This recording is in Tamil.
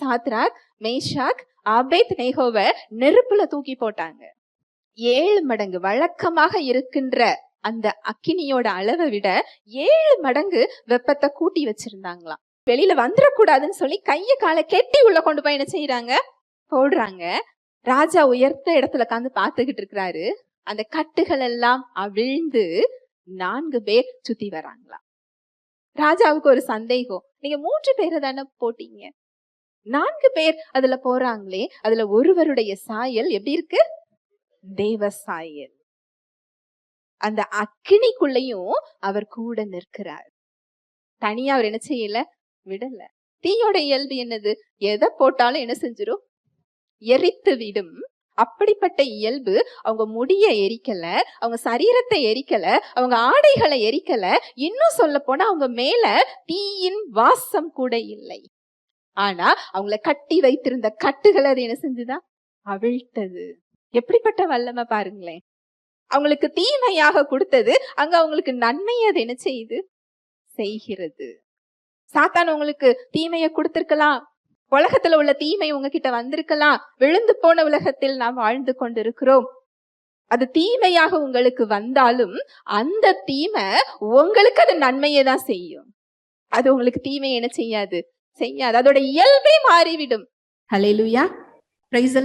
சாத்ராக் மேஷாக் அபேத் நேகோவ நெருப்புல தூக்கி போட்டாங்க. ஏழு மடங்கு வழக்கமாக இருக்கின்ற அந்த அக்கினியோட அளவை விட ஏழு மடங்கு வெப்பத்தை கூட்டி வச்சிருந்தாங்களாம். வெளியில வந்துடக்கூடாதுன்னு சொல்லி கைய காலை கெட்டி உள்ள கொண்டு போய் என்ன செய்யறாங்க போடுறாங்க. ராஜா உயர்த்த இடத்துல உட்காந்து பார்த்துக்கிட்டு இருக்கிறாரு. அந்த கட்டுகள் எல்லாம் அவிழ்ந்து நான்கு பேர் சுத்தி வராங்களாம் ராஜாவுக்கு ஒரு சந்தேகம். நீங்க மூன்று பேரை தானே போட்டீங்க? நான்கு பேர் அதுல போறாங்களே அதுல ஒருவருடைய சாயல் எப்படி இருக்கு? தேவ சாயல். அந்த அக்கினிக்குள்ளையும் அவர் கூட நிற்கிறார். தனியா அவர் என்ன செய்யல? விடல. தீயோட இயல்பு என்னது? எதை போட்டாலும் என்ன செஞ்சிடும் எரித்து விடும். அப்படிப்பட்ட இயல்பு அவங்க முடிய எரிக்கல அவங்க சரீரத்தை எரிக்கல அவங்க ஆடைகளை எரிக்கல. இன்னும் சொல்ல போனா அவங்க மேல தீயின் வாசம் கூட இல்லை. ஆனா அவங்கள கட்டி வைத்திருந்த கட்டுகள் அது என்ன செஞ்சுதா? அவிழ்த்தது. எப்படிப்பட்ட வல்லமை பாருங்களேன். அவங்களுக்கு தீமையாக கொடுத்தது அங்க அவங்களுக்கு நன்மை அது என்ன செய்யுது? செய்கிறது. சாத்தான் உங்களுக்கு தீமையை கொடுத்திருக்கலாம். உலகத்துல உள்ள தீமை உங்ககிட்ட வந்திருக்கலாம். விழுந்து போன உலகத்தில் நாம் வாழ்ந்து கொண்டிருக்கிறோம். அது தீமையாக உங்களுக்கு வந்தாலும் அந்த தீமை உங்களுக்கு அது நன்மையை தான் செய்யும். அது உங்களுக்கு தீமை என்ன செய்யாது? செய்யாது அதோட இயல்பே மாறிவிடும் ஹலே லூயா பிரைஸ்